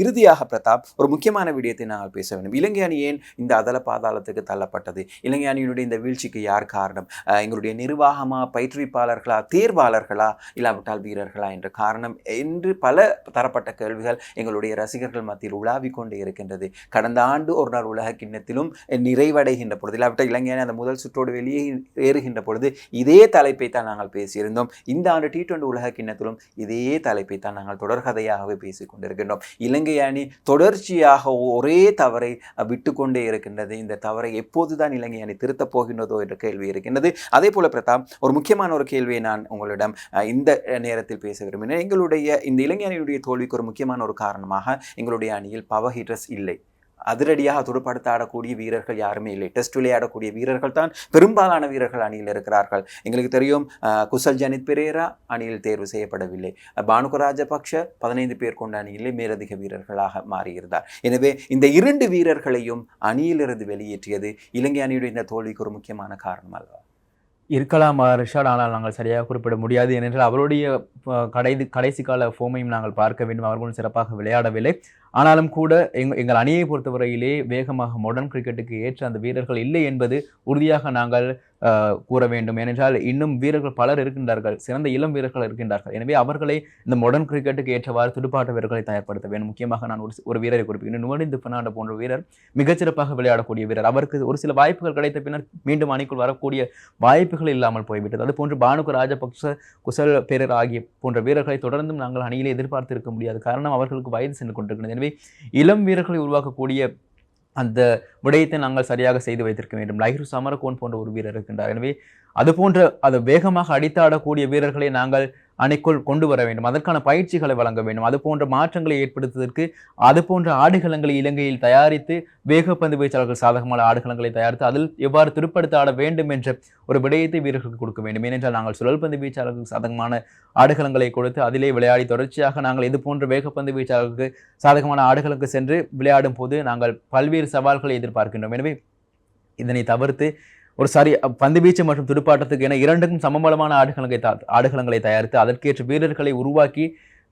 இறுதியாக பிரதாப் ஒரு முக்கியமான விடயத்தை நாங்கள் பேச வேண்டும். இலங்கை அணி ஏன் இந்த அதல பாதாளத்துக்கு தள்ளப்பட்டது? இலங்கை அணியினுடைய இந்த வீழ்ச்சிக்கு யார் காரணம்? எங்களுடைய நிர்வாகமா பயிற்றுவிப்பாளர்களா தேர்வாளர்களா இல்லாவிட்டால் வீரர்களா என்ற காரணம் என்று பல தரப்பட்ட கேள்விகள் எங்களுடைய ரசிகர்கள் மத்தியில் உலாவிக் கொண்டே இருக்கின்றது. கடந்த ஆண்டு ஒரு நாள் உலக கிண்ணத்திலும் நிறைவடைகின்ற பொழுது இல்லாவிட்டால் இலங்கை அணி அந்த முதல் சுற்றோடு வெளியே ஏறுகின்ற பொழுது இதே தலைப்பை தான் நாங்கள் பேசியிருந்தோம். இந்த ஆண்டு டி டுவெண்டி உலக கிண்ணத்திலும் இதே தலைப்பை தான் நாங்கள் தொடர்கதையாகவே பேசிக் கொண்டிருக்கின்றோம். இலங்கை இலங்கை அணி தொடர்ச்சியாக ஒரே தவறை விட்டு கொண்டே இருக்கின்றது. இந்த தவறை எப்போதுதான் இலங்கை அணி திருத்தப் போகின்றதோ என்ற கேள்வி இருக்கின்றது. அதே போல பிரதாப் ஒரு முக்கியமான ஒரு கேள்வியை நான் உங்களிடம் அஹ், இந்த நேரத்தில் பேச விரும்பினேன். எங்களுடைய இந்த இலங்கை அணியுடைய தோல்விக்கு ஒரு முக்கியமான ஒரு காரணமாக எங்களுடைய அணியில் பவர் ஹீட்டர்ஸ் இல்லை. அதிரடியாக துடுப்படுத்த ஆடக்கூடிய வீரர்கள் யாருமே இல்லை. டெஸ்ட் விளையாடக்கூடிய வீரர்கள் தான் பெரும்பாலான வீரர்கள் அணியில் இருக்கிறார்கள். எங்களுக்கு தெரியும் குசல் ஜனித் பெரேரா அணியில் தேர்வு செய்யப்படவில்லை. பானுக ராஜபக்ஷ பதினைந்து பேர் கொண்ட அணியிலே மேலதிக வீரர்களாக மாறியிருந்தார். எனவே இந்த இரண்டு வீரர்களையும் அணியிலிருந்து வெளியேற்றியது இலங்கை அணியுடைய இந்த தோல்விக்கு ஒரு முக்கியமான காரணம் அல்லவா? இருக்கலாம் ரிஷாட் ஆனால் நாங்கள் சரியாக குறிப்பிட முடியாது. ஏனென்றால் அவருடைய கடைசி கடைசி கால ஃபோமையும் நாங்கள் பார்க்க வேண்டும். அவர்களும் சிறப்பாக விளையாடவில்லை. ஆனாலும் கூட எங் எங்கள் அணியை பொறுத்தவரையிலே வேகமாக மாடர்ன் கிரிக்கெட்டுக்கு ஏற்ற அந்த வீரர்கள் இல்லை என்பது உறுதியாக நாங்கள் கூற வேண்டும். ஏனென்றால் இன்னும் வீரர்கள் பலர் இருக்கின்றார்கள் சிறந்த இளம் வீரர்கள் இருக்கின்றார்கள். எனவே அவர்களை இந்த மாடர்ன் கிரிக்கெட்டுக்கு ஏற்றவாறு துடுப்பாட்ட வீரர்களை தயார்படுத்த வேண்டும். முக்கியமாக நான் ஒரு ஒரு வீரரை குறிப்பிடுகிறேன். நுவனிந்து பெர்னாண்டோ போன்ற வீரர் மிகச்சிறப்பாக விளையாடக்கூடிய வீரர். அவருக்கு ஒரு சில வாய்ப்புகள் கிடைத்த பின்னர் மீண்டும் அணிக்குள் வரக்கூடிய வாய்ப்புகள் இல்லாமல் போய்விட்டது. அது போன்று பானுக ராஜபக்ச குசல் பேரர் ஆகிய போன்ற வீரர்களை தொடர்ந்தும் நாங்கள் அணியிலே எதிர்பார்த்து இருக்க முடியாது. காரணம் அவர்களுக்கு வயது சென்று கொண்டிருக்கிறது. எனவே இளம் வீரர்களை உருவாக்கக்கூடிய அந்த விடயத்தை நாங்கள் சரியாக செய்து வைத்திருக்க வேண்டும். லைஹ்ரு சமரகோன் போன்ற ஒரு வீரர் இருக்கின்றார். எனவே அது போன்ற அது வேகமாக அடித்தாடக்கூடிய வீரர்களை நாங்கள் அணிக்குள் கொண்டு வர வேண்டும். அதற்கான பயிற்சிகளை வழங்க வேண்டும். அது போன்ற மாற்றங்களை ஏற்படுத்துவதற்கு அது போன்ற ஆடுகளங்களை இலங்கையில் தயாரித்து வேகப்பந்து வீச்சாளர்கள் சாதகமான ஆடுகளங்களை தயாரித்து அதில் எவ்வாறு திருப்படுத்த ஆட வேண்டும் என்ற ஒரு விடயத்தை வீரர்களுக்கு கொடுக்க வேண்டும். ஏனென்றால் நாங்கள் சுழல்பந்து வீச்சாளர்களுக்கு சாதகமான ஆடுகளங்களை கொடுத்து அதிலே விளையாடி தொடர்ச்சியாக நாங்கள் இது போன்ற வேகப்பந்து வீச்சாளர்களுக்கு சாதகமான ஆடுகளுக்கு சென்று விளையாடும் போது நாங்கள் பல்வேறு சவால்களை எதிர்பார்க்கின்றோம். எனவே இதனை தவிர்த்து ஒரு சரி பந்து வீச்சு மற்றும் துடுப்பாட்டத்துக்கு என இரண்டுக்கும் சமபலமான ஆடுகளங்களை தா ஆடுகளங்களை தயாரித்து அதற்கேற்ற வீரர்களை உருவாக்கி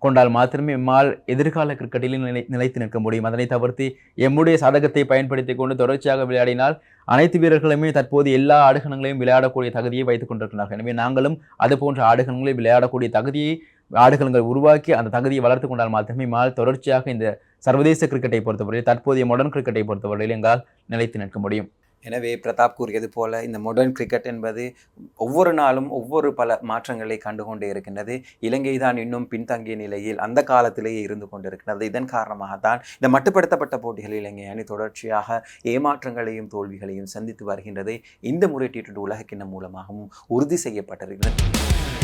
கொண்டால் மாத்திரமே எம்மால் எதிர்கால கிரிக்கெட்டில் நிலை நிலைத்து நிற்க முடியும். அதனை தவிர்த்து எம்முடைய சாதகத்தை பயன்படுத்தி கொண்டு தொடர்ச்சியாக விளையாடினால் அனைத்து வீரர்களுமே தற்போது எல்லா ஆடுகளங்களையும் விளையாடக்கூடிய தகுதியை வைத்துக் கொண்டிருக்கிறார்கள். எனவே நாங்களும் அது போன்ற ஆடுகளங்களை விளையாடக்கூடிய தகுதியை ஆடுகளங்கள் உருவாக்கி அந்த தகுதியை வளர்த்து கொண்டால் மாத்திரமே மால் தொடர்ச்சியாக இந்த சர்வதேச கிரிக்கெட்டை பொறுத்தவரையில் தற்போதைய மாடர்ன் கிரிக்கெட்டை பொறுத்தவரையில் எங்களால் நிலைத்து நிற்க முடியும். எனவே பிரதாப் கூறியது போல இந்த மொடர்ன் கிரிக்கெட் என்பது ஒவ்வொரு நாளும் ஒவ்வொரு பல மாற்றங்களை கண்டுகொண்டே இருக்கின்றது. இலங்கை தான் இன்னும் பின்தங்கிய நிலையில் அந்த காலத்திலேயே இருந்து கொண்டிருக்கிறது. இதன் காரணமாக தான் இந்த மட்டுப்படுத்தப்பட்ட போட்டிகளில் இலங்கை அணி தொடர்ச்சியாக ஏமாற்றங்களையும் தோல்விகளையும் சந்தித்து வருகின்றது. இந்த முறை டி டுவெண்டி உலகக்கிண்ணம் மூலமாகவும் உறுதி செய்யப்பட்டிருக்கிறது.